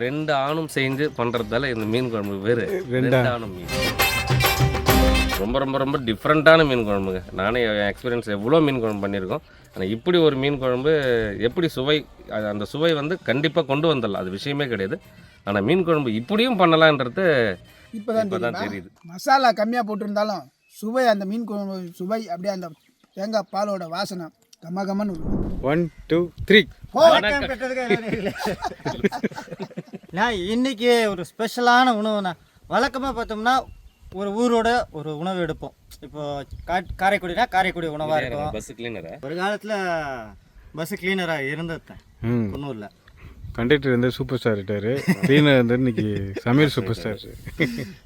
ரெண்டு ஆணும் சேர்ந்து பண்ணுறதால இந்த மீன் குழம்பு வேறு. ரெண்டு? ஆணும் மீன். ரொம்ப ரொம்ப ரொம்ப டிஃப்ரெண்ட்டான மீன் குழம்புங்க. நானே என் எக்ஸ்பீரியன்ஸ் எவ்வளோ மீன் குழம்பு பண்ணியிருக்கோம். ஆனால் இப்படி ஒரு மீன் குழம்பு எப்படி சுவை அது அந்த சுவை வந்து கண்டிப்பாக கொண்டு வந்துடலாம் அது விஷயமே கிடையாது. ஆனால் மீன் குழம்பு இப்படியும் பண்ணலான்றது இப்போதான் இப்போதான் தெரியுமா தெரியுது. மசாலா கம்மியாக போட்டிருந்தாலும் சுவை அந்த மீன் குழம்பு சுவை அப்படியே அந்த தேங்காய் பாலோட வாசனை கம்ம கம்மன்னு. ஒன் டூ த்ரீ நான் இன்னைக்கு ஒரு ஸ்பெஷலான உணவுண்ணா வழக்கமாக பார்த்தோம்னா ஒரு ஊரோட ஒரு உணவு எடுப்போம். இப்போ காரைக்குடினா காரைக்குடி உணவாக இருக்கும். பஸ் கிளீனரா ஒரு காலத்தில் பஸ் கிளீனராக இருந்தேன் ம். குன்னூரில் கண்டக்டர் வந்து சூப்பர் ஸ்டார் ஆயிட்டாரு கிளீனர் வந்து இன்னைக்கு சமையல் சூப்பர் ஸ்டார்.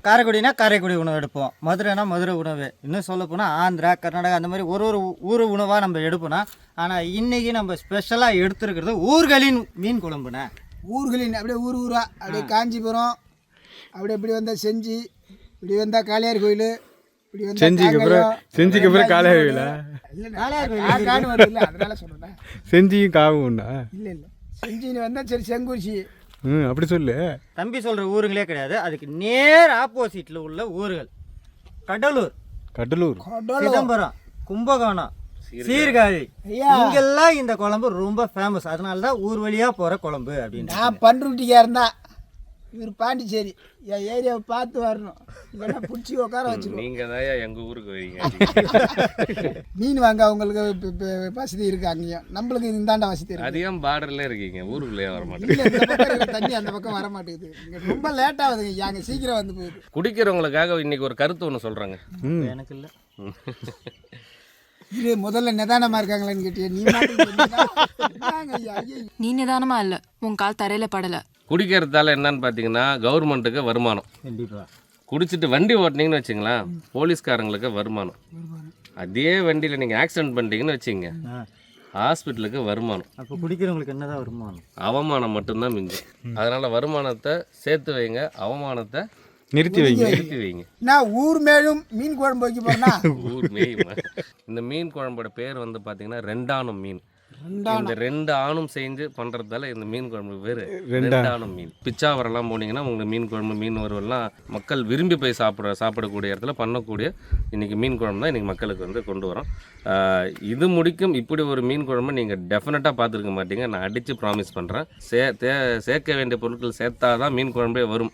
காரைக்குடினா காரைக்குடி உணவு எடுப்போம். மதுரைனா மதுரை உணவு. இன்னும் சொல்ல போனால் ஆந்திரா கர்நாடகா அந்த மாதிரி ஒரு ஒரு ஊர் உணவாக நம்ம எடுப்போம்னா ஆனால் இன்னைக்கு நம்ம ஸ்பெஷலாக எடுத்துருக்கிறது ஊர்களின் மீன் குழம்புண்ணே. ஊர்களின் அப்படியே ஊர் ஊரா. அப்படியே காஞ்சிபுரம் அப்படியே இப்படி வந்தால் செஞ்சி இப்படி வந்தால் காளியார் கோயில் இப்படி வந்தா செஞ்சிக்கு அப்புறம் செஞ்சிக்கு அப்புறம் காளையார். கோயிலா? காளையார் கோயில்? காடு வருது இல்லை அதனால சொல்கிறேன் செஞ்சியும் காவும் உண்டா? இல்லை இல்லை. வந்தால் சரி செங்குறிச்சி. ம் அப்படி சொல்லு. தம்பி சொல்கிற ஊருங்களே கிடையாது. அதுக்கு நேர் ஆப்போசிட்டில் உள்ள ஊர்கள். கடலூர். கடலூர். சிதம்பரம் கும்பகோணம் சீர்காழி. இங்கெல்லாம் இந்த குழம்பு ரொம்ப ஃபேமஸ் அதனால தான் ஊர் வழியா போற குழம்பு அப்படின்னு நான் பண்ருட்டிக்கா இருந்தா. இவர் பாண்டிச்சேரி. என் ஏரியாவை பார்த்து வரணும். இல்லைன்னா பிடிச்சி உட்கார வச்சிருவோம். நீங்கள் தான் எங்கள் ஊருக்கு வரீங்க? மீன் வாங்க அவங்களுக்கு வசதி இருக்கு அங்கேயும். நம்மளுக்கு இந்தாண்ட வசதி இருக்கு. அதிகம் பார்டர்ல இருக்கீங்க. ஊருக்குள்ளேயே வர இருக்கிற தண்ணி அந்த பக்கம் வர மாட்டேங்குது. ரொம்ப லேட் ஆகுதுங்க. அங்கே சீக்கிரம் வந்து போகுது. குடிக்கிறவங்களுக்காக இன்னைக்கு ஒரு கருத்து ஒன்று சொல்கிறாங்க எனக்கு இல்ல. இது முதல்ல நிதானமா இருக்காங்களான்னு கேட்டியா. நீ. நீ நிதானமா இல்ல. உன் கால் தரையில படல. குடிக்கிறதால என்னன்னு பார்த்தீங்கன்னா கவர்மெண்ட்டுக்கு வருமானம். கண்டிப்பா. குடிச்சிட்டு வண்டி ஓட்டினீங்கன்னு வச்சுங்களேன் போலீஸ்காரங்களுக்கு வருமானம். அதே வண்டியில் நீங்கள் ஆக்சிடென்ட் பண்ணிட்டீங்கன்னு வச்சுங்க ஹாஸ்பிட்டலுக்கு வருமானம். அப்போ குடிக்கிறவங்களுக்கு என்னதான் வருமானம்? அவமானம் மட்டும்தான் மிஞ்சும். அதனால் வருமானத்தை சேர்த்து வைங்க அவமானத்தை நிறுத்தி வைங்க. நிறுத்தி வைங்க. நான் ஊர் மேலும் மீன் குழம்பு வைக்க போறேன்னா? ஊர் மேயுமா? இந்த மீன் குழம்போட பேர் வந்து பார்த்தீங்கன்னா ரெண்டானம் மீன். இந்த ரெண்டு ஆணும் சேர்ந்து பண்ணுறதால இந்த மீன் குழம்பு பேர் ரெண்டானம் மீன். பிச்சாவரம்லாம் போனீங்கன்னா உங்களுக்கு மீன் குழம்பு மீன் வறுவல்லாம் மக்கள் விரும்பி போய் சாப்பிட சாப்பிடக்கூடிய இடத்துல பண்ணக்கூடிய இன்னைக்கு மீன் குழம்பு தான் இன்னைக்கு மக்களுக்கு வந்து கொண்டு வரோம். இது முடிக்கும் இப்படி ஒரு மீன் குழம்பு நீங்கள் டெஃபினட்டாக பார்த்துருக்க மாட்டீங்க. நான் அடித்து ப்ராமிஸ் பண்ணுறேன் சே சேர்க்க வேண்டிய பொருட்கள் சேர்த்தா தான் மீன் குழம்பே வரும்.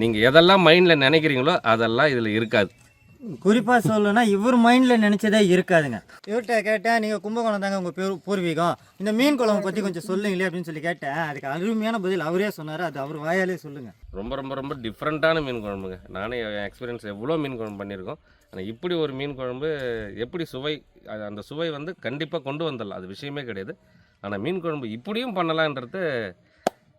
நீங்கள் எதெல்லாம் மைண்டில் நினைக்கிறீங்களோ அதெல்லாம் இதில் இருக்காது. குறிப்பா சொல்லணும்னா இவர் மைண்ட்ல நினைச்சதே இருக்காதுங்க. இவர்கிட்ட கேட்டேன் நீங்க கும்பகோணம் தாங்க உங்க பேர் பூர்வீகம். இந்த மீன் குழம்பு பத்தி கொஞ்சம் சொல்லுங்களே அப்படின்னு சொல்லி கேட்டேன். அதுக்கு அருமையான பதில் அவரே சொன்னாரு. அது அவர் வாயாலே சொல்லுங்க. ரொம்ப ரொம்ப ரொம்ப டிஃப்ரெண்ட்டான மீன் குழம்புங்க. நானே எக்ஸ்பீரியன்ஸ் எவ்வளோ மீன் குழம்பு பண்ணியிருக்கோம். ஆனால் இப்படி ஒரு மீன் குழம்பு எப்படி சுவை அந்த சுவை வந்து கண்டிப்பாக கொண்டு வந்துடலாம். அது விஷயமே கிடையாது. ஆனால் மீன் குழம்பு இப்படியும் பண்ணலான்றது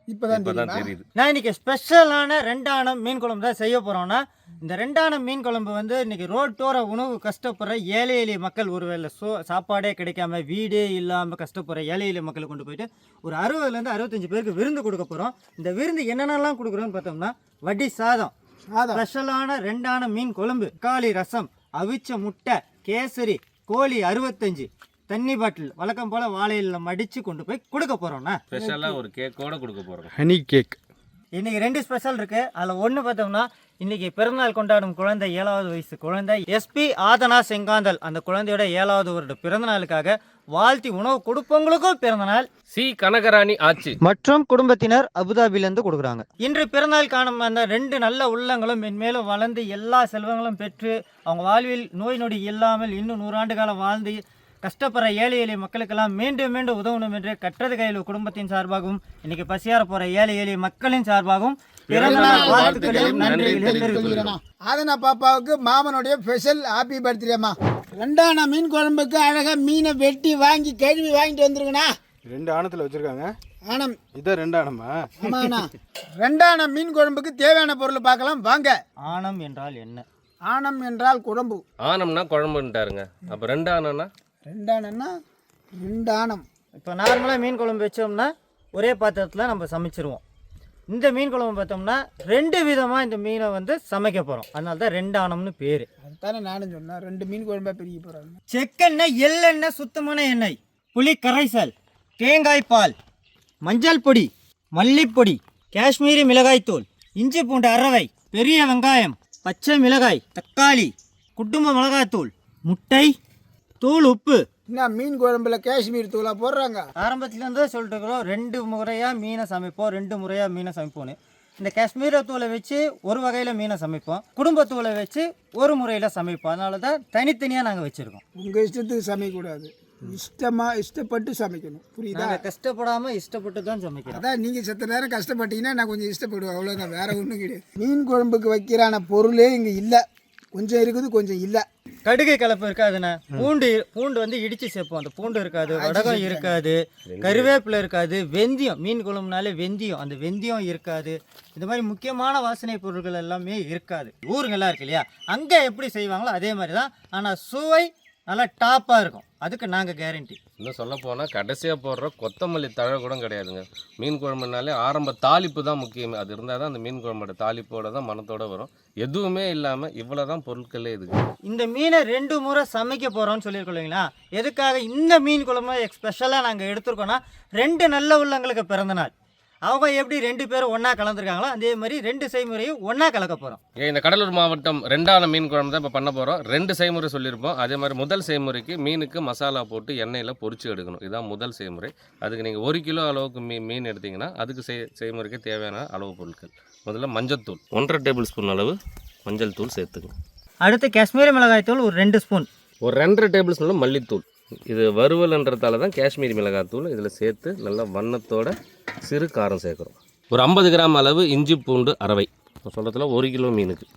இப்பதான் இப்போ தான் தெரியுமா தெரியுது. நான் இன்னைக்கு ஸ்பெஷலான ரெண்டானம் மீன் குழம்பு தான் செய்ய போறோம்னா இந்த ரெண்டானம் மீன் குழம்பு வந்து இன்னைக்கு ரோட்டோர உணவு கஷ்டப்படுற ஏழை எளிய மக்கள் ஒருவேளை சோ சாப்பாடே கிடைக்காம வீடே இல்லாமல் கஷ்டப்படுற ஏழை எளிய மக்கள் கொண்டு போயிட்டு ஒரு அறுபதுலேருந்து அறுபத்தஞ்சு பேருக்கு விருந்து கொடுக்க போகிறோம் இந்த விருந்து என்னென்னலாம் கொடுக்குறோன்னு பார்த்தோம்னா வடி சாதம். சாதம். ஸ்பெஷலான ரெண்டான மீன் குழம்பு காளி ரசம் அவிச்ச முட்டை கேசரி கோழி அறுபத்தஞ்சு தண்ணி பாட்டில் வழக்கம் போல் வாழையில மடித்து கொண்டு போய் கொடுக்க போகிறோம்னா ஸ்பெஷலாக ஒரு கேக்கோட கொடுக்க போகிறோம் ஹனி கேக். இன்னைக்கு ரெண்டு ஸ்பெஷல் இருக்கு. அதில் ஒன்று பார்த்தோம்னா இன்னைக்கு பிறந்தநாள் கொண்டாடும் குழந்தை ஏழாவது வயசு குழந்தை எஸ்பி ஆதனா செங்காந்தல். அந்த குழந்தையோட ஏழாவது வருட பிறந்தநாளுக்காக வாழ்த்தி உணவு கொடுப்பவங்களுக்கும் பிறந்தநாள். சி கனகராணி ஆச்சு. மற்றும் குடும்பத்தினர் அபுதாபிலேருந்து கொடுக்குறாங்க. இன்று பிறந்தநாள் காணும் அந்த ரெண்டு நல்ல உள்ளங்களும் மென்மேலும் வளர்ந்து எல்லா செல்வங்களும் பெற்று அவங்க வாழ்வில் நோய் நொடி இல்லாமல் இன்னும் நூறாண்டு காலம் வாழ்ந்து கஷ்டப்படுற ஏழை எளிய மக்களுக்கெல்லாம் மீண்டும் மீண்டும் உதவணும் என்று கற்றது கையில் குடும்பத்தின் சார்பாகவும் இன்னைக்கு பசியார போற ஏழை எளிய மக்களின் சார்பாகவும். ஆதனா பாப்பாவுக்கு மாமனுடைய ஸ்பெஷல் ஹாப்பி பர்த்டேம்மா ரெண்டானா மீன் குழம்புக்கு அழகா மீனை வெட்டி வாங்கி கழுவி வாங்கிட்டு வந்துருங்கண்ணா ரெண்டு ஆணத்தில் வச்சிருக்காங்க. ஆனம் இதான் ரெண்டு ஆணமா? ஆமாண்ணா ரெண்டான மீன் குழம்புக்கு தேவையான பொருள் பார்க்கலாம். வாங்க. ஆணம் என்றால் என்ன? ஆனம் என்றால் குழம்பு. ஆனம்னா குழம்புன்ட்டாருங்க. அப்போ ரெண்டு ஆனம்னா ரெண்டானன்னா ரெண்டு ஆனம் இப்போ நார்மலாக மீன் குழம்பு வச்சோம்னா ஒரே பாத்திரத்தில் நம்ம சமைச்சிருவோம். இந்த மீன் குழம்பு பார்த்தோம்னா ரெண்டு விதமாக இந்த மீனை வந்து சமைக்க போகிறோம் அதனால தான் ரெண்டு ஆணம்னு பேர். அதுதானே நானும் சொன்னேன். ரெண்டு மீன் குழம்பா பிரிக்க போகிறாங்க செக்கெண்ணெய் எள்ளெண்ணெய் சுத்தமான எண்ணெய் புளி கரைசல் தேங்காய் பால் மஞ்சள் பொடி மல்லிப்பொடி காஷ்மீரி மிளகாய் தூள் இஞ்சி பூண்டு அரவை பெரிய வெங்காயம் பச்சை மிளகாய் தக்காளி குடும்ப மிளகாய்த்தூள் முட்டை தூள் உப்பு. என்ன மீன் குழம்புல காஷ்மீர் தூளா போடுறாங்க? ஆரம்பத்துலேருந்து சொல்லிட்டு இருக்கிறோம் ரெண்டு முறையாக மீனை சமைப்போம் ரெண்டு முறையாக மீனை சமைப்போம்னு. இந்த காஷ்மீர தூளை வச்சு ஒரு வகையில் மீனை சமைப்போம். குடும்பத்தூளை வச்சு ஒரு முறையில் சமைப்போம். அதனால தான் தனித்தனியாக நாங்கள் வச்சுருக்கோம். உங்க இஷ்டத்துக்கு சமைக்கக்கூடாது. இஷ்டமா இஷ்டப்பட்டு சமைக்கணும். புரியுதா? நாங்கள் கஷ்டப்படாமல் இஷ்டப்பட்டு தான் சமைக்கிறோம். அதான் நீங்கள் செத்த நேரம் கஷ்டப்பட்டீங்கன்னா நான் கொஞ்சம் இஷ்டப்படுவேன். அவ்வளோதான் வேற ஒன்றும் கிடையாது. மீன் குழம்புக்கு வைக்கிறான பொருளே இங்கே இல்லை. கொஞ்சம் இருக்குது கொஞ்சம் இல்லை. கடுகு கலப்பு இருக்காதுண்ணே. பூண்டு பூண்டு வந்து இடிச்சு சேர்ப்போம். அந்த பூண்டு இருக்காது வடகம் இருக்காது கருவேப்பிலை இருக்காது வெந்தயம் மீன் குழம்புனாலே வெந்தயம். அந்த வெந்தயம் இருக்காது. இந்த மாதிரி முக்கியமான வாசனை பொருட்கள் எல்லாமே இருக்காது. ஊருங்கெல்லாம் இருக்கு இல்லையா? அங்கே எப்படி செய்வாங்களோ அதே மாதிரி தான். ஆனால் சுவை நல்லா டாப்பாக இருக்கும். அதுக்கு நாங்கள் கேரண்டி இன்னும் சொல்ல போனால் கடைசியாக போடுற கொத்தமல்லி தழை கூட கிடையாதுங்க. மீன் குழம்புனாலே ஆரம்ப தாளிப்பு தான் முக்கியமே. அது இருந்தால் தான் அந்த மீன் குழம்போட தாளிப்போட தான் மனத்தோட வரும். எதுவுமே இல்லாமல் இவ்வளோ தான் பொருட்களே இதுக்கு இந்த மீனை ரெண்டு முறை சமைக்க போகிறோம்னு சொல்லியிருக்கோம் இல்லைங்களா? எதுக்காக இந்த மீன் குழம்பு ஸ்பெஷலாக நாங்கள் எடுத்திருக்கோன்னா ரெண்டு நல்ல உள்ளங்களுக்கு பிறந்த நாள். அவங்க எப்படி ரெண்டு பேரும் ஒன்றா கலந்துருக்காங்களோ அதே மாதிரி ரெண்டு செய்முறையும் ஒன்றா கலக்க போகிறோம் இந்த கடலூர் மாவட்டம் ரெண்டான மீன் குழம்பு தான் இப்போ பண்ண போகிறோம் ரெண்டு செய்முறை சொல்லியிருப்போம். அதே மாதிரி முதல் செய்முறைக்கு மீனுக்கு மசாலா போட்டு எண்ணெயில் பொரிச்சு எடுக்கணும். இதுதான் முதல் செய்முறை. அதுக்கு நீங்கள் ஒரு கிலோ அளவுக்கு மீ மீன் எடுத்தீங்கன்னா அதுக்கு செய் செய்முறைக்கு தேவையான அளவு பொருட்கள். முதல்ல மஞ்சத்தூள் ஒன்றரை டேபிள் ஸ்பூன் அளவு மஞ்சள் தூள் சேர்த்துங்க அடுத்து காஷ்மீரி மிளகாய் தூள் ஒரு ரெண்டு ஸ்பூன். ஒரு ரெண்டரை டேபிள் ஸ்பூன் மல்லித்தூள். இது வறுவல்ன்றதால தான் காஷ்மீரி மிளகாத்தூள் இதில் சேர்த்து நல்லா வண்ணத்தோட சிறு காரம் சேர்க்குறோம். ஒரு ஐம்பது கிராம் அளவு இஞ்சி பூண்டு அரவை. சொல்கிறதுல ஒரு கிலோ மீனுக்கு.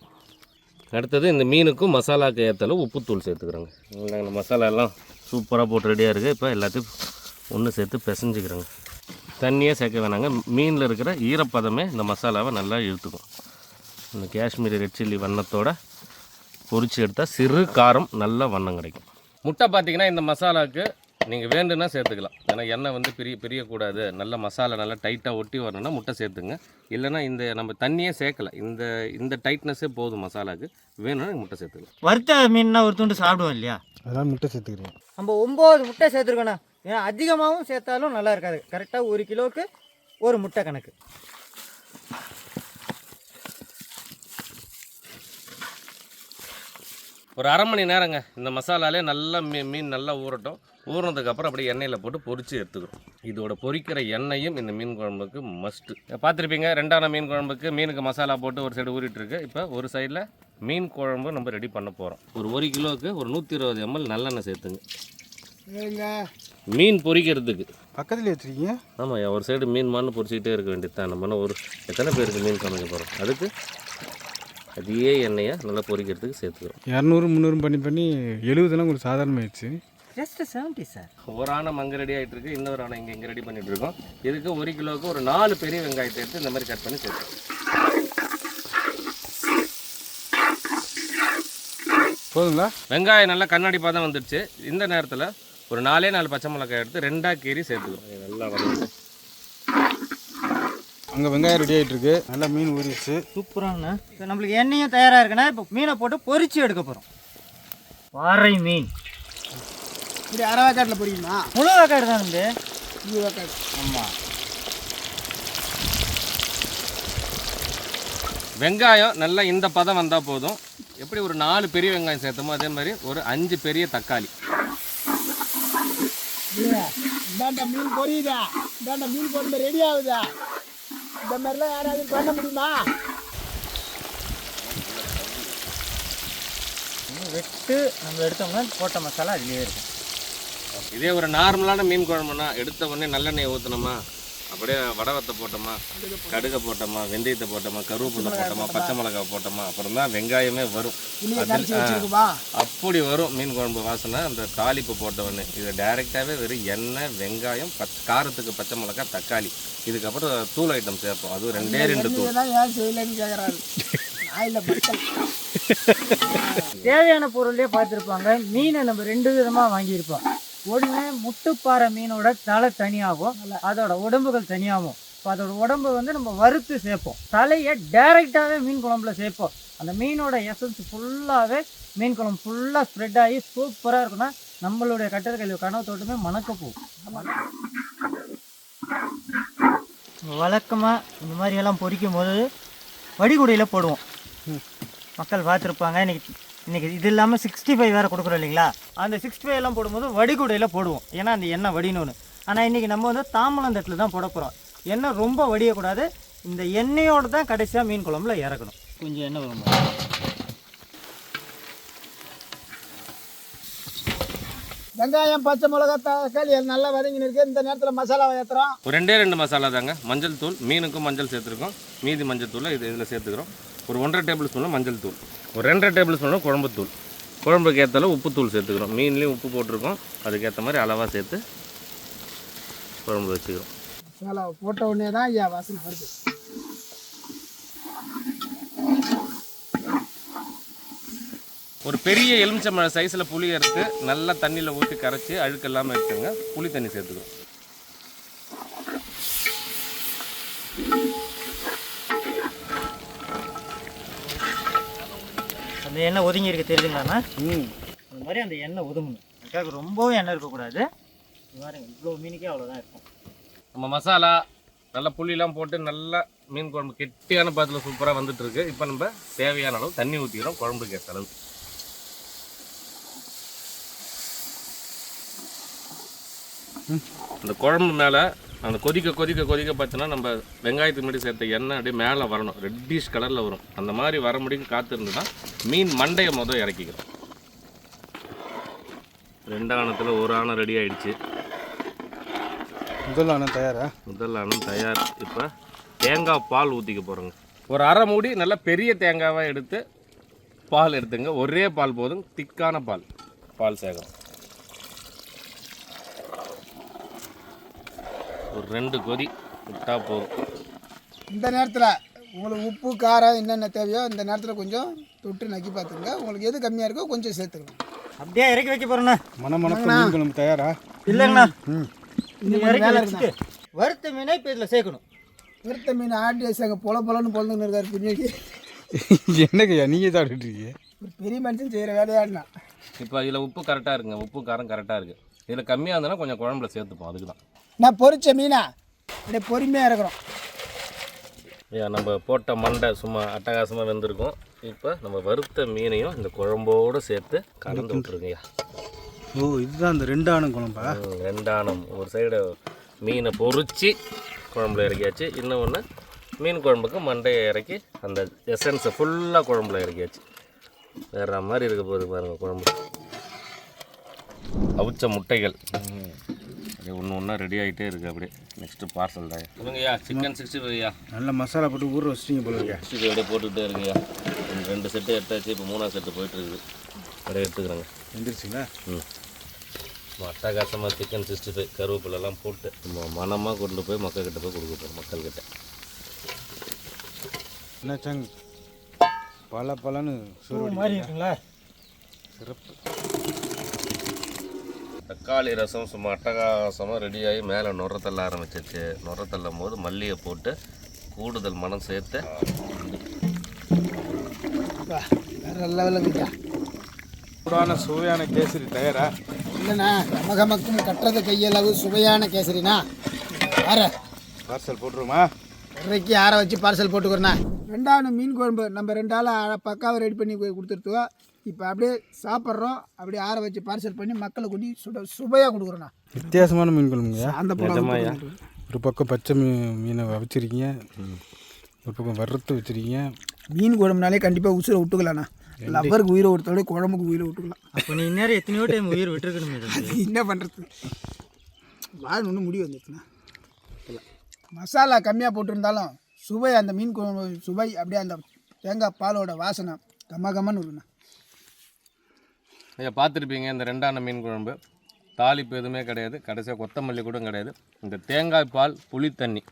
அடுத்தது இந்த மீனுக்கும் மசாலாக்கு ஏற்ற உப்புத்தூள் சேர்த்துக்கிறோங்க. நாங்கள் மசாலா எல்லாம் சூப்பராக போட்டு ரெடியாக இருக்குது இப்போ எல்லாத்தையும் ஒன்று சேர்த்து பிசைஞ்சுக்கிறோங்க. தண்ணியே சேர்க்க வேணாங்க. மீனில் இருக்கிற ஈரப்பதமே இந்த மசாலாவை நல்லா இழுத்துக்கும். இந்த காஷ்மீரி ரெட் சில்லி வண்ணத்தோட பொறிச்சு எடுத்தால் சிறு காரம் நல்ல வண்ணம் கிடைக்கும். முட்டை பார்த்தீங்கன்னா இந்த மசாலாவுக்கு நீங்கள் வேண்டும்னா சேர்த்துக்கலாம். ஏன்னா எண்ணெய் வந்து பிரிய பிரியக்கூடாது. நல்ல மசாலா நல்லா டைட்டாக ஒட்டி வரணும்னா முட்டை சேர்த்துங்க. இல்லைன்னா இந்த நம்ம தண்ணியே சேர்க்கல. இந்த இந்த டைட்னஸே போதும் மசாலாவுக்கு. வேணும்னா முட்டை சேர்த்துக்கலாம். வறுத்த மீன்னா ஒரு துண்டு சாப்பிடுவோம் இல்லையா? அதெல்லாம் முட்டை சேர்த்துக்கிறேன். நம்ம ஒம்பது முட்டை சேர்த்துருக்கோண்ணா ஏன்னா அதிகமாகவும் சேர்த்தாலும் நல்லா இருக்காது. கரெக்டாக ஒரு கிலோவுக்கு ஒரு முட்டை கணக்கு. ஒரு அரை மணி நேரங்க. இந்த மசாலாலே நல்லா மீ மீன் நல்லா ஊறட்டும். ஊறினதுக்கப்புறம் அப்படியே எண்ணெயில் போட்டு பொரிச்சு எடுத்துக்கிறோம். இதோட பொரிக்கிற எண்ணெயும் இந்த மீன் குழம்புக்கு மஸ்ட்டு பார்த்துருப்பீங்க ரெண்டான மீன் குழம்புக்கு மீனுக்கு மசாலா போட்டு ஒரு சைடு ஊறிட்டு இருக்கு இப்போ ஒரு சைடில் மீன் குழம்பு நம்ம ரெடி பண்ண போகிறோம் ஒரு ஒரு கிலோவுக்கு ஒரு நூற்றி இருபது எம்எல் நல்லெண்ணெய் சேர்த்துங்க. மீன் பொரிக்கிறதுக்கு. பக்கத்துலேயே வச்சுருக்கீங்க? ஆமாம் ஒரு சைடு மீன் மண்ணு பொரிச்சிக்கிட்டே இருக்க வேண்டியது தான் நம்ம ஒரு எத்தனை பேருக்கு மீன் சமைக்க போகிறோம் அதுக்கு அதே எண்ணெயை நல்லா பொரிக்கிறதுக்கு சேர்த்துக்கிறோம். இரநூறு முந்நூறு பண்ணி பண்ணி எழுபதுலாம் ஒரு சாதாரணமாகிடுச்சு ஜஸ்ட் செவன்ட்டி சார் ஒரு ஆணம் அங்கே ரெடி ஆகிட்டு இருக்கு. இன்னொரு ஆணம் இங்கே இங்கே ரெடி பண்ணிட்டு இருக்கோம். இதுக்கு ஒரு கிலோவுக்கு ஒரு நாலு பெரிய வெங்காயத்தை எடுத்து இந்த மாதிரி கட் பண்ணி சேர்த்துக்கணும் போதுங்களா? வெங்காயம் நல்லா கண்ணாடி பாதம் வந்துடுச்சு. இந்த நேரத்தில் ஒரு நாலே நாலு பச்சை மிளகாய் எடுத்து ரெண்டா கீறி சேர்த்துக்கிறோம். நல்லா வதங்கி அங்கே வெங்காயம் ரெடி ஆகிட்டு இருக்கு நல்லா மீன் ஊறிடுச்சு. சூப்பரான. இப்போ நம்மளுக்கு எண்ணெயும் தயாராக இருக்குன்னா இப்போ மீனை போட்டு பொரிச்சு எடுக்க போகிறோம் பாறை மீன். இப்படி அரை வேக்காட்டில் பிடிக்குமா முழு வேக்காடு தான் வந்து இது வேக்காடு ஆமாம் வெங்காயம் நல்லா இந்த பதம் வந்தால் போதும். எப்படி ஒரு நாலு பெரிய வெங்காயம் சேர்த்தோமோ அதே மாதிரி ஒரு அஞ்சு பெரிய தக்காளி. மீன் பொரியுதா? மீன் குழம்பு ரெடி ஆகுதா? இந்த மாதிரிலாம் யாராவது பண்ண முடியுமா? வெட்டு நம்ம எடுத்தோம்னா போட்ட மசாலா அதுலேயே இருக்கும். இதே ஒரு நார்மலான மீன் குழம்புனா எடுத்த உடனே நல்லெண்ணெய் ஊற்றினோமா அப்படியே வடவத்தை போட்டோமா கடுகை போட்டோமா வெந்தயத்தை போட்டோமா கருவேப்பிலை போட்டோமா பச்சை மிளகாய் போட்டோமா அப்புறம் தான் வெங்காயமே வரும். அப்படி வரும் மீன் குழம்பு வாசனை. அந்த தாளிப்பு போட்ட உடனே இது டைரெக்டாகவே வெறும் எண்ணெய் வெங்காயம் பச் காரத்துக்கு பச்சை மிளகாய் தக்காளி. இதுக்கப்புறம் தூள் ஐட்டம் சேர்ப்போம். அதுவும் ரெண்டே ரெண்டு தூள். தேவையான பொருளே பார்த்துருப்பாங்க. மீனை நம்ம ரெண்டு விதமாக வாங்கியிருப்போம். ஒன்று முட்டுப்பாறை மீனோட தலை தனியாகும். அதோட உடம்புகள் தனியாகும். இப்போ அதோட உடம்பு வந்து நம்ம வறுத்து சேர்ப்போம் தலையை டைரெக்டாகவே மீன் குழம்புல சேர்ப்போம் அந்த மீனோட எசன்ஸ் ஃபுல்லாகவே மீன் குழம்பு ஃபுல்லாக ஸ்ப்ரெட் ஆகி சூப்பராக இருக்குன்னா நம்மளுடைய கட்டடக்கல்வி கனவு தோட்டமே மணக்க போகும் வழக்கமாக இந்த மாதிரி எல்லாம் பொரிக்கும் போது வடிகுடையில் போடுவோம். மக்கள் பார்த்துருப்பாங்க. இன்னைக்கு இன்னைக்கு இது இல்லாமல் சிக்ஸ்டி ஃபைவ் வேறு கொடுக்குறோம் இல்லைங்களா? அந்த சிக்ஸ்டி ஃபைவ் எல்லாம் போடும்போது வடிகுடையில் போடுவோம். ஏன்னா அந்த எண்ணெய் வடினோன்னு ஆனால் இன்றைக்கி நம்ம வந்து தாம்பழந்தட்டில் தான் போட போகிறோம் எண்ணெய் ரொம்ப வடியக்கூடாது. இந்த எண்ணெயோடு தான் கடைசியாக மீன் குழம்புல இறக்கணும். கொஞ்சம் எண்ணெய் வரும் வெங்காயம் பச்சை மிளகா தக்காளி நல்லா வதங்கின்னு இருக்கு. இந்த நேரத்தில் மசாலாவை ஏற்றுறோம் ஒரு ரெண்டே ரெண்டு மசாலா தாங்க. மஞ்சள் தூள் மீனுக்கும் மஞ்சள் சேர்த்துருக்கோம். மீதி மஞ்சள் தூளை இது இதில் சேர்த்துக்கிறோம். ஒரு ஒன்றரை டேபிள் ஸ்பூனில் மஞ்சள் தூள். ஒரு ரெண்டரை டேபிள் ஸ்பூனில் குழம்பு தூள் குழம்புக்கு ஏற்றாலும் உப்பு தூள் சேர்த்துக்கிறோம். மீன்லேயும் உப்பு போட்டிருக்கோம். அதுக்கேற்ற மாதிரி அளவாக சேர்த்து குழம்பு வச்சுக்கிறோம். போட்ட உடனே தான் ஐயா வாசனை வருது. ஒரு பெரிய எலுமிச்சம்பழம் சைஸில் புளி எடுத்து நல்லா தண்ணியில் ஊற்றி கரைச்சி அழுக்கு இல்லாமல் எடுத்துங்க. புளி தண்ணி சேர்த்துக்கிறோம். அந்த எண்ணெய் ஒதுங்கி இருக்க தெரியுதுங்களாண்ணா அந்த மாதிரி அந்த எண்ணெய் ஒதுங்கணும். அதுக்காக ரொம்பவும் எண்ணெய் இருக்கக்கூடாது. இது பாருங்க இவ்வளோ மீனுக்கே அவ்வளோதான் இருக்கும். நம்ம மசாலா நல்லா புளியெலாம் போட்டு நல்லா மீன் குழம்பு கெட்டியான பாத்தில் சூப்பராக வந்துட்டு இருக்கு இப்போ நம்ம தேவையான அளவு தண்ணி ஊற்றிக்கிறோம் குழம்புக்கு ஏற்ற அளவு. அந்த குழம்பு மேலே அந்த கொதிக்க கொதிக்க கொதிக்க பார்த்தீங்கன்னா நம்ம வெங்காயத்துக்கு முன்னாடி சேர்த்த எண்ணெய் அப்படியே மேலே வரணும். ரெட்டிஷ் கலரில் வரும். அந்த மாதிரி வர முடியும் காத்திருந்துன்னா மீன் மண்டையை மொதல் இறக்கிக்கிறோம் ரெண்டாணத்தில் ஒரு ஆணம் ரெடி ஆயிடுச்சு. முதல் அண்ணன் தயாரா? முதல் அணம் தயார். இப்போ தேங்காய் பால் ஊற்றிக்க போகிறோங்க ஒரு அரை மூடி நல்லா பெரிய தேங்காவை எடுத்து பால் எடுத்துங்க. ஒரே பால் போதும் திக்கான பால். பால் சேர்க்கணும் ஒரு ரெண்டு கொதி விட்டா போதும். இந்த நேரத்தில் உங்களுக்கு உப்பு காரம் என்னென்ன தேவையோ இந்த நேரத்தில் கொஞ்சம் தொட்டு நக்கி பார்த்துங்க. உங்களுக்கு எது கம்மியாக இருக்கோ கொஞ்சம் சேர்த்துக்கலாம். அப்படியே இறக்கி வைக்க போகிறேண்ணா மணமணக்க மீன் குழம்பு தயாரா? இல்லைங்கண்ணா. ம் இது இறக்கி வச்சுட்டு வறுத்த மீனை இப்போ இதில் சேர்க்கணும். விருத்த மீன் ஆட்டி வச்சாங்க பொல பொலன்னு பொழுதுன்னு இருக்காரு பின்னாடி. என்னங்கய்யா நீங்கள் சாப்பிட்டுட்டு இருக்கீங்க? ஒரு பெரிய மனுஷன் செய்கிற வேலையாடினா இப்போ இதில் உப்பு கரெக்டாக இருக்குங்க. உப்பு காரம் கரெக்டாக இருக்குது இதில் கம்மியாக இருந்ததுன்னா கொஞ்சம் குழம்புல சேர்த்துப்போம் அதுக்கு தான் நான் பொரிச்ச மீனா? அப்படியே பொறுமையாக இருக்கிறோம் ஐயா நம்ம போட்ட மண்டை சும்மா அட்டகாசமாக வெந்திருக்கும். இப்போ நம்ம வறுத்த மீனையும் இந்த குழம்போடு சேர்த்து கலந்து விட்டுருங்கய்யா ஓ இதுதான் அந்த ரெண்டு ஆணும் குழம்பா? ரெண்டானம் ஒரு சைடு மீனை பொரிச்சு குழம்புல இறக்கியாச்சு. இன்னொன்று மீன் குழம்புக்கு மண்டையை இறக்கி அந்த எசன்ஸை ஃபுல்லாக குழம்புல இறக்கியாச்சு. வேற மாதிரி இருக்க போகுது பாருங்கள் குழம்பு. அவிச்ச முட்டைகள். அப்படியே ஒன்று ஒன்றா ரெடி ஆகிட்டே இருக்குது அப்படியே. நெக்ஸ்ட்டு பார்சல் தான். சொல்லுங்கய்யா சிக்கன் சிக்ஸ்டி ஃபைவ்யா நல்ல மசாலா போட்டு ஊற வச்சிட்டீங்க போல இருக்கா. சிக்ஸ்டி ஃபைவ் அப்படியே போட்டுக்கிட்டே இருக்குய்யா. ரெண்டு- செட்டு எடுத்தாச்சு இப்போ மூணாவது செட்டு போயிட்டு இருக்குது. அப்படியே எடுத்துக்கிறேங்க. வந்துருச்சுங்களா? ம். அட்டகாசமாக சிக்கன் சிக்ஸ்டி ஃபைவ் கருவேப்பிலெல்லாம் போட்டு நம்ம மனமாக கொண்டு போய் மக்கள்கிட்ட போய் கொடுக்க போகிறோம் மக்கள்கிட்ட. என்னாச்சாங்க பல பலன்னு சோறு மாதிரி இருக்குங்களா? சிறப்பு. தக்காளி ரசம் சும்மா அட்டகாசமாக ரெடியாகி மேலே நுர தள்ள ஆரம்பிச்சிருச்சு. நுர தள்ளும் போது மல்லியை போட்டு கூடுதல் மனம் சேர்த்து வா, வேற லெவலில் இருக்குடா சூடான சுவையான கேசரி தயாரா? இல்லைண்ணா கமகமக்கும் கட்டுறது கையளவு சுவையான கேசரினா வேற பார்சல் போட்டுருமா? இன்றைக்கி ஆற வச்சு பார்சல் போட்டுக்கிறேண்ணா. ரெண்டாவது மீன் குழம்பு நம்ம ரெண்டு ஆள் பக்காவை ரெடி பண்ணி போய் கொடுத்துருத்தோம் இப்போ அப்படியே சாப்பிட்றோம். அப்படியே ஆற வச்சு பார்சல் பண்ணி மக்களை கொண்டு சுட சுவையாக கொடுக்குறோண்ணா வித்தியாசமான மீன் குழம்புங்கய்யா அந்த? படம் ஒரு பக்கம் பச்சை மீன் மீனை வச்சிருக்கீங்க. ஒரு பக்கம் வறுத்து வச்சிருக்கீங்க. மீன் குழம்புனாலே கண்டிப்பாக உசுரை விட்டுக்கலாண்ணா லவ்வருக்கு உயிரை விடுறதோட குழம்புக்கு உயிரை விட்டுக்கலாம். அப்போ நீ இந்நேரம் எத்தனையோ டைம் உயிர் விட்டுருக்கணுமே. என்ன பண்ணுறது வாழ் ஒன்று முடிவு வந்துச்சுண்ணா. மசாலா கம்மியாக போட்டிருந்தாலும் சுவை அந்த மீன் குழம்பு சுவை அப்படியே அந்த தேங்காய் பாலோட வாசனை கம்ம கம்மன்னு இருக்குண்ணா ஐயா பார்த்துருப்பீங்க இந்த ரெண்டான மீன் குழம்பு. தாளிப்பு எதுவுமே கிடையாது. கடைசியாக கொத்தமல்லி கூட கிடையாது. இந்த தேங்காய் பால் புளி தண்ணி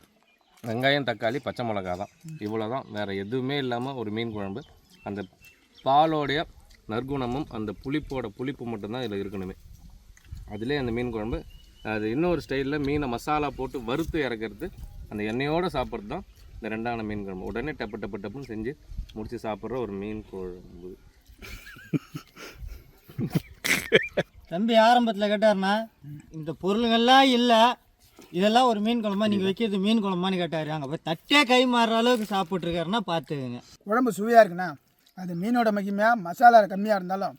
வெங்காயம் தக்காளி பச்சை மிளகா தான் இவ்வளோ தான் வேறு எதுவுமே இல்லாமல் ஒரு மீன் குழம்பு. அந்த பாலோடைய நற்குணமும் அந்த புளிப்போட புளிப்பு மட்டும்தான் இதில் இருக்கணுமே. அதிலே அந்த மீன் குழம்பு அது இன்னொரு ஸ்டைலில் மீனை மசாலா போட்டு வறுத்து இறக்கிறது அந்த எண்ணெயோடு சாப்பிட்றது தான் இந்த ரெண்டான மீன் குழம்பு. உடனே டப்பு டப்பு டப்புன்னு செஞ்சு முடித்து சாப்பிட்ற ஒரு மீன் குழம்பு. தம்பி ஆரம்பத்தில் கேட்டார்னா இந்த பொருளுங்கள்லாம் இல்லை இதெல்லாம் ஒரு மீன் குழம்பா நீங்கள் வைக்கிறது மீன் குழம்பான்னு கேட்டாரு. அங்கே போய் தட்டே கை மாறுற அளவுக்கு சாப்பிட்ருக்காருன்னா பார்த்துக்குங்க. குழம்பு சுவையாக இருக்குண்ணா. அது மீனோட மகிமையாக மசாலா கம்மியாக இருந்தாலும்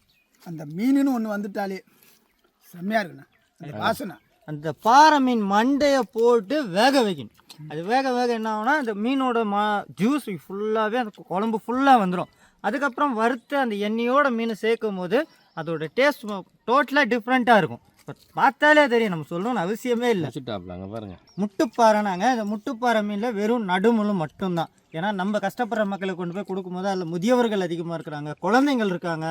அந்த மீனுன்னு ஒன்று வந்துட்டாலே செம்மையாக இருக்குண்ணா. அந்த வாசனை. அந்த பாறை மீன் மண்டையை போட்டு வேக வைக்கணும். அது வேக வேக என்ன ஆகும்னா அந்த மீனோட மா ஜூஸ் ஃபுல்லாகவே அந்த குழம்பு ஃபுல்லாக வந்துடும் அதுக்கப்புறம் வறுத்து அந்த எண்ணெயோட மீனை சேர்க்கும் போது அதோட டேஸ்ட் டோட்டலாக டிஃப்ரெண்ட்டாக இருக்கும். இப்ப பார்த்தாலே தெரியும் நம்ம சொல்லணும்னு அவசியமே இல்லை. வச்சுட்டாப்ல அங்கே பாருங்க. முட்டுப்பாறைனாங்க இந்த முட்டுப்பாறை மீனில் வெறும் நடுமுழு மட்டும்தான். ஏன்னா நம்ம கஷ்டப்படுற மக்களுக்கு கொண்டு போய் கொடுக்கும்போது அதில் முதியவர்கள் அதிகமாக இருக்கிறாங்க குழந்தைங்கள் இருக்காங்க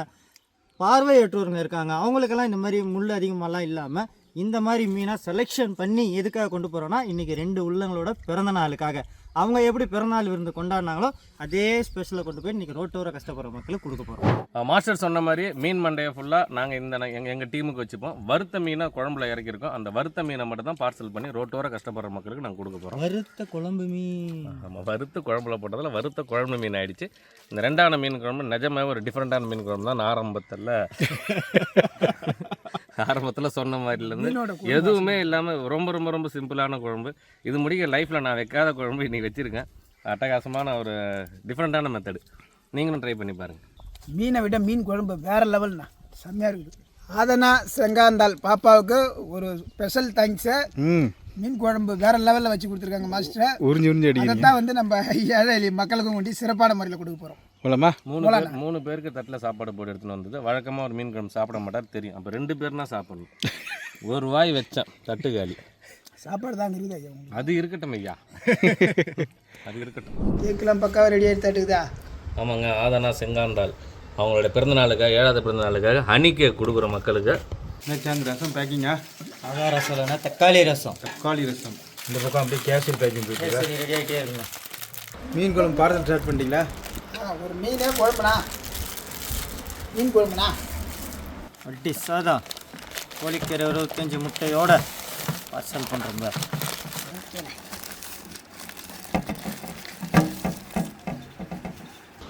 பார்வையற்றோருங்க இருக்காங்க. அவங்களுக்கெல்லாம் இந்த மாதிரி முள் அதிகமாகலாம் இல்லாமல் இந்த மாதிரி மீனை செலெக்ஷன் பண்ணி எதுக்காக கொண்டு போகிறோன்னா இன்றைக்கி ரெண்டு உள்ளங்களோட பிறந்த நாளுக்காக. அவங்க எப்படி பிறந்தநாள் விருந்து கொண்டாடினாங்களோ அதே ஸ்பெஷலை கொண்டு போய் இன்றைக்கி ரோட்டோர கஷ்டப்படுற மக்களுக்கு கொடுக்க போகிறோம் மாஸ்டர் சொன்ன மாதிரி மீன் மண்டையை ஃபுல்லாக நாங்கள் இந்த எங்கள் எங்கள் டீமுக்கு வச்சுப்போம். வறுத்த மீனை குழம்புல இறக்கியிருக்கோம். அந்த வறுத்த மீனை மட்டும் தான் பார்சல் பண்ணி ரோட்டோர கஷ்டப்படுற மக்களுக்கு நாங்கள் கொடுக்க போகிறோம் வறுத்த குழம்பு மீன். நம்ம வறுத்து குழம்புல போட்டதில் வறுத்த குழம்பு மீன் ஆயிடுச்சு. இந்த ரெண்டான மீன் குழம்பு நிஜமாவே ஒரு டிஃப்ரெண்ட்டான மீன் குழம்பு தான். நான் ஆரம்பத்தில் ஆரம்பத்தில் சொன்ன மாதிரிலேருந்து எதுவுமே இல்லாமல் ரொம்ப ரொம்ப ரொம்ப சிம்பிளான குழம்பு. இது முடிக்க லைஃப்பில் நான் வைக்காத குழம்பு இன்றைக்கி வச்சுருக்கேன். அட்டகாசமான ஒரு டிஃப்ரெண்ட்டான மெத்தடு நீங்களும் ட்ரை பண்ணி பாருங்கள் மீனை விட மீன் குழம்பு வேறு லெவல்ண்ணா செம்மையாக இருக்குது. ஆதனா செங்காந்தாள் பாப்பாவுக்கு ஒரு ஸ்பெஷல் தேங்க்ஸை மீன் குழம்பு வேறு லெவலில் வச்சு கொடுத்துருக்காங்க மாஸ்டர் உறிஞ்சு உறிஞ்சு அடிக்கிறீங்க. அதைத்தான் வந்து நம்ம ஏழை மக்களுக்கும் கொண்டு சிறப்பான முறையில் கொடுக்க போகிறோம் போலாமா? மூணு பேர் மூணு பேருக்கு தட்டில் சாப்பாடு போட்டு எடுத்துன்னு வந்தது. வழக்கமாக ஒரு மீன் குழம்பு சாப்பிட மாட்டார் தெரியும். அப்போ ரெண்டு பேர்னா சாப்பிடணும். ஒரு வாய் வச்சேன் தட்டு காலி. சாப்பாடு தான் இருக்குது ஐயா அது இருக்கட்டும் ஐயா. அது இருக்கட்டும். கேக்கெல்லாம் பக்காவாக ரெடி ஆகி தட்டுக்குதா? ஆமாங்க ஆதனா செங்காந்தாள். அவங்களோட பிறந்தநாளுக்காக ஏழாவது பிறந்தநாளுக்காக ஹனி கேக் கொடுக்குற மக்களுக்கு. அந்த ரசம் பேக்கிங்கா அதான் ரசம் இல்லைன்னா தக்காளி ரசம். தக்காளி ரசம். இந்த பக்கம் அப்படியே கேசரி பேக்கிங் போயிட்டு ரெடி ஆகிட்டே இருக்குங்க மீன் குழம்பு பார்சல் ஸ்டார்ட் பண்ணிட்டீங்களா? ஒரு மீன் குழம்புண்ணா. மீன் குழம்புண்ணா. வட்டி சாதா. கோழிக்கரை இருபத்தஞ்சி முட்டையோட பார்சல் பண்ணுறோங்க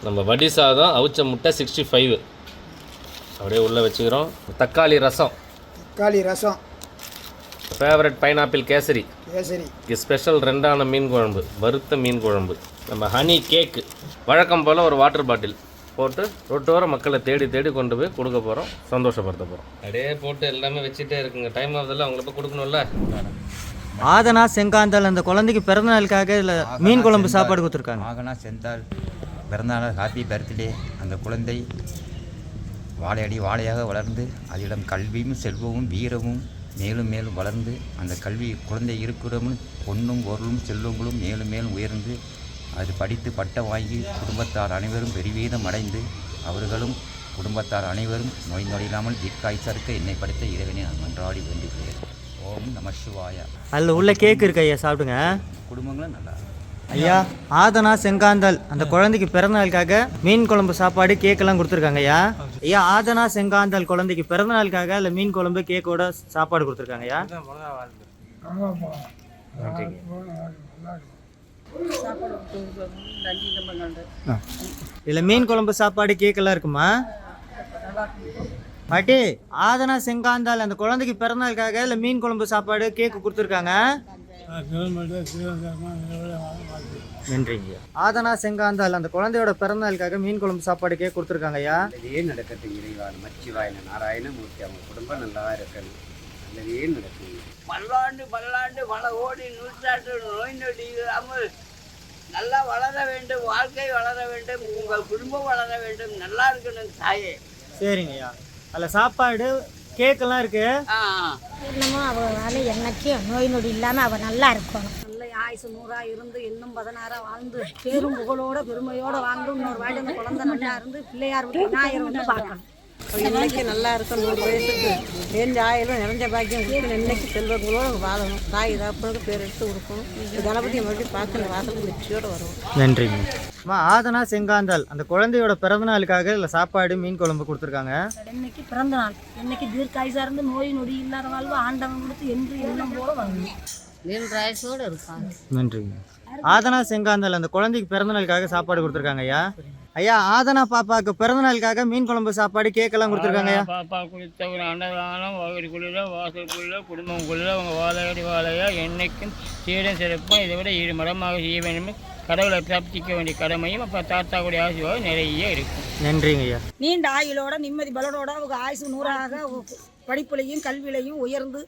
நம்ம வடி சாதம் அவிச்ச முட்டை சிக்ஸ்டி ஃபைவ் அப்படியே உள்ளே வச்சுக்கிறோம். தக்காளி ரசம். தக்காளி ரசம். Favourite pineapple kesari. கேசரி. இது ஸ்பெஷல் ரெண்டான மீன் குழம்பு வறுத்த மீன் குழம்பு. நம்ம ஹனி கேக்கு வழக்கம் போல் ஒரு வாட்டர் பாட்டில் போட்டு ரொட்டோர மக்களை தேடி தேடி கொண்டு போய் கொடுக்க போகிறோம் சந்தோஷப்படுத்த போகிறோம் அப்படியே போட்டு எல்லாமே வச்சுட்டே இருக்குங்க. டைம் ஆகுதுல்ல அவங்கள போய் கொடுக்கணும்ல? ஆதனா செங்காந்தால் அந்த குழந்தைக்கு பிறந்த நாளுக்காக இதில் மீன் குழம்பு சாப்பாடு கொடுத்துருக்காங்க. ஆகனா செந்தால் பிறந்தநாள் ஹாப்பி பர்த்டே அந்த குழந்தை வாழையடி வாழையாக வளர்ந்து அதிடம் கல்வியும் செல்வமும் வீரமும் மேலும் மேலும் வளர்ந்து அந்த கல்வி குழந்தை இருக்கிறமும் பொன்னும் பொருளும் செல்வங்களும் மேலும் மேலும் உயர்ந்து அது படித்து பட்டம் வாங்கி குடும்பத்தார் அனைவரும் பெருவீதம் அடைந்து அவர்களும் குடும்பத்தார் அனைவரும் நோய் நொடியில்லாமல் தீர்க்காய்ச்சறுக்க என்னை படைத்த இறைவனை நான் மன்றாடி வேண்டுகிறேன். ஓம் நம சிவாய. அதில் உள்ள கேக் இருக்கு ஐயா சாப்பிடுங்க. குடும்பங்களும் நல்லா. ஐயா ஆதனா செங்காந்தால் அந்த குழந்தைக்கு பிறந்த நாளுக்காக மீன் குழம்பு சாப்பாடு கேக்கெல்லாம் கொடுத்துருக்காங்க ஐயா. ஐயா ஆதனா செங்காந்தால் குழந்தைக்கு பிறந்த நாளுக்காக இல்லை மீன் குழம்பு கேக்கோட சாப்பாடு கொடுத்துருக்காங்க ஐயா. இதில் மீன் குழம்பு சாப்பாடு கேக்கெல்லாம் இருக்குமா? பாட்டி ஆதனா செங்காந்தால் அந்த குழந்தைக்கு பிறந்த நாளுக்காக இல்லை மீன் குழம்பு சாப்பாடு கேக்கு கொடுத்துருக்காங்க. நன்றிங்க ஆதனா செங்காந்தால் அந்த குழந்தையோட பிறந்த நாளுக்காக மீன் குழம்பு சாப்பாடு கேக் கொடுத்துருக்காங்க ஐயா. நல்லதே நடக்கட்டும் இறைவா மச்சிவாயன நாராயணமூர்த்தி அவங்க குடும்பம் நல்லா இருக்கணும். நல்லதே நடக்கும் பல்லாண்டு பல்லாண்டு பல கோடி நூற்றாண்டு நோய் நொடி இல்லாமல் நல்லா வளர வேண்டும் வாழ்க்கை வளர வேண்டும் உங்கள் குடும்பம் வளர வேண்டும் நல்லா இருக்கணும் தாயே. சரிங்க ஐயா அதில் சாப்பாடு கேக்கெல்லாம் இருக்கு? ஆ இன்னமும் அவளால் என்னைக்கும் நோய் நொடி இல்லாமல் அவள் நல்லா இருக்கணும். நல்ல ஆயுசு நூறா இருந்து இன்னும் பதினாறா வாழ்ந்து பேரும் புகழோட பெருமையோட வாழ்ந்து இன்னொரு வாடி அந்த குழந்தை நல்லா இருந்து பிள்ளையார் வீட்டு விநாயகர் வந்து பார்க்கணும். இன்னைக்கு நல்லா இருக்கும் நூறு வயசுக்கு. நிறைஞ்ச ஆயிரம் நிறைஞ்ச பாக்கியம் கொடுத்து இன்னைக்கு செல்வங்களோட வாழணும். தாய் தகப்பனுக்கு பேர் எடுத்து கொடுக்கணும். கணபதி மறுபடியும் பார்த்து இந்த வாசலுக்கு நிச்சயோட வருவோம். நன்றிங்க அம்மா ஆதனா செங்காந்தால் அந்த குழந்தையோட பிறந்த நாளுக்காக இல்லை சாப்பாடு மீன் குழம்பு கொடுத்துருக்காங்க. இன்னைக்கு பிறந்த நாள் இன்னைக்கு தீர்க்காயுசா இருந்து நோய் நொடி இல்லாத வாழ்வு ஆண்டவன் கொடுத்து என்று எண்ணம் போல வரணும் நன்றிங்க ஆதனா செங்காந்தால் அந்த குழந்தைக்கு பிறந்த நாளுக்காக சாப்பாடு கொடுத்துருக்காங்க ஐயா. ஐயா ஆதனா பாப்பாவுக்கு பிறந்தநாளுக்காக மீன் குழம்பு சாப்பாடு கேக்கெல்லாம் கொடுத்துருக்காங்க ஐயா. பாப்பா கொடுத்த ஒரு அன்னதானம் வகுதிக்குள்ள வாசலுக்குள்ள குடும்பங்களுக்குள்ள அவங்க வாழையடி வாழையா என்னைக்கும் சீடன் சிறப்பும் இதை விட இரு மடமாக செய்ய வேண்டும். கடவுளை பிராப்திக்க வேண்டிய கடமையும் அப்போ தாத்தாவுடைய ஆசீர்வாதம் நிறைய இருக்கும். நன்றிங்க ஐயா. நீண்ட ஆயுளோட நிம்மதி பலனோட அவங்க ஆயுசு நூறாக படிப்புலையும் கல்வியிலையும் உயர்ந்து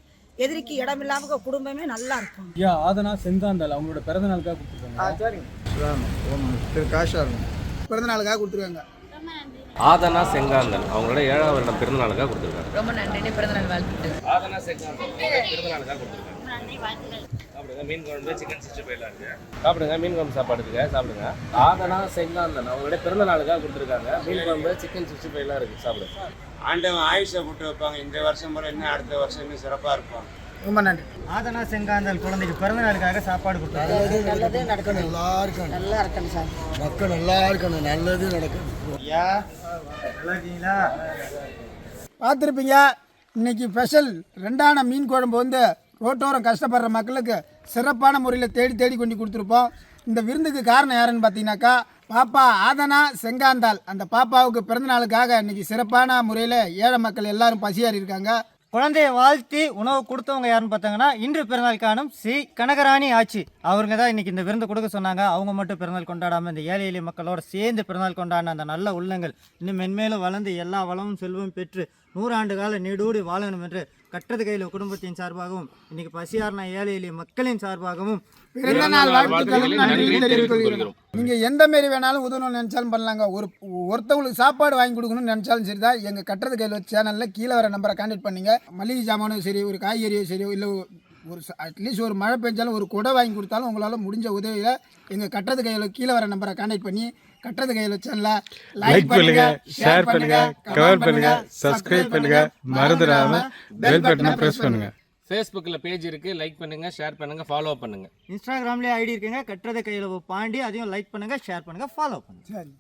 எதிரிக்கு இடமில்லாம குடும்பமே நல்லா இருக்கும். ஐயா ஆதனா செந்தாந்தல் அவங்களோட பிறந்த நாளுக்காக கொடுத்துருக்காங்க. பிறந்த நாளுக்காக கொடுத்துருக்காங்க. ஆதனா செங்காந்தன் அவங்களோட ஏழாவது வருடம் பிறந்த நாளுக்காக கொடுத்துருக்காங்க. ரொம்ப நன்றி பிறந்தநாள் வாழ்த்துட்டு ஆதனா செங்காந்தன் பிறந்த நாளுக்காக கொடுத்துருக்காங்க. சாப்பிடுங்க மீன் குழம்பு சிக்கன் சிக்ஸ்டி ஃபைவ்லாம் இருக்கு. சாப்பிடுங்க மீன் குழம்பு சாப்பாடு இருக்கு சாப்பிடுங்க. ஆதனா செங்காந்தன் அவங்களோட பிறந்த நாளுக்காக கொடுத்துருக்காங்க. மீன் குழம்பு சிக்கன் சிக்ஸ்டி ஃபைவ்லாம் இருக்கு சாப்பிடுங்க. ஆண்டவன் ஆயுஷை விட்டு வைப்பாங்க. இந்த வருஷம் முறை இன்னும் அடுத்த வருஷம் இன்னும் சிறப்பாக இருப்பாங்க ரொம்ப நன்றி. ஆதனா செங்காந்தல் குழந்தைக்கு பிறந்த நாளுக்காக சாப்பாடு கொடுத்துருக்காங்க நல்லதே நடக்கணும். நல்லா இருக்கணும் நல்லா இருக்கணும் சார். மக்கள் நல்லா இருக்கணும். நல்லது நடக்கணும். ஐயா நல்லா இருக்கீங்களா? பார்த்துருப்பீங்க இன்னைக்கு ஸ்பெஷல் ரெண்டான மீன் குழம்பு வந்து ரோட்டோரம் கஷ்டப்படுற மக்களுக்கு சிறப்பான முறையில் தேடி தேடி கொண்டு கொடுத்துருப்போம். இந்த விருந்துக்கு காரணம் யாருன்னு பார்த்தீங்கன்னாக்கா பாப்பா ஆதனா செங்காந்தாள். அந்த பாப்பாவுக்கு பிறந்த நாளுக்காக இன்னைக்கு சிறப்பான முறையில் ஏழை மக்கள் எல்லாரும் பசியாறி இருக்காங்க குழந்தைய வாழ்த்தி உணவு கொடுத்தவங்க யாருன்னு பார்த்தாங்கன்னா இன்று பிறந்தநாள் காணும் சி. கனகராணி ஆட்சி அவங்க தான் இன்னைக்கு இந்த விருந்து கொடுக்க சொன்னாங்க. அவங்க மட்டும் பிறந்தாள் கொண்டாடாமல் இந்த ஏழை எளிய மக்களோட சேர்ந்து பிறந்தாள் கொண்டாடின அந்த நல்ல உள்ளங்கள் இன்னும் மென்மேலும் வளர்ந்து எல்லா வளமும் செல்வம் பெற்று நூறாண்டு கால நீடூடி வாழணும் என்று கட்டது கையில் குடும்பத்தின் சார்பாகவும் இன்னைக்கு பசியார்ன ஏழை எளிய மக்களின் சார்பாகவும் பிறந்த நாள் வாழ்த்துக்களும் நன்றி தெரிவித்துக் கொள்கிறோம். நீங்கள் எந்த மாரி வேணாலும் உதவணும்னு நினச்சாலும் பண்ணலாங்க. ஒரு ஒருத்தவங்களுக்கு சாப்பாடு வாங்கி கொடுக்கணும்னு நினச்சாலும் சரி தான் எங்கள் கட்டுறது கையில் சேனலில் கீழே வர நம்பரை கான்டாக்ட் பண்ணுங்க. மளிகை சாமானும் சரி ஒரு காய்கறியோ சரியோ இல்லை ஒரு அட்லீஸ்ட் ஒரு மழை பெஞ்சாலும் ஒரு குடை வாங்கி கொடுத்தாலும் உங்களால் முடிஞ்ச உதவியில் எங்கள் கட்டுறது கையில் கீழே வர நம்பரை கான்டாக்ட் பண்ணி கட்டுறது கையில் சேனலை லைக் பண்ணுங்க ஷேர் பண்ணுங்க கமெண்ட் பண்ணுங்க சப்ஸ்கிரைப் பண்ணுங்க. மறந்துடாம பெல் பட்டனை பிரஸ் பண்ணுங்க. ஃபேஸ்புக்கில் பேஜ் இருக்கு லைக் பண்ணுங்க ஷேர் பண்ணுங்க ஃபாலோ பண்ணுங்க. இன்ஸ்டாகிராம்லேயே ஐடி இருக்குங்க கட்டுறது கையில் பாண்டி அதையும் லைக் பண்ணுங்கள் ஷேர் பண்ணுங்கள் ஃபாலோ பண்ணுங்கள் சரி.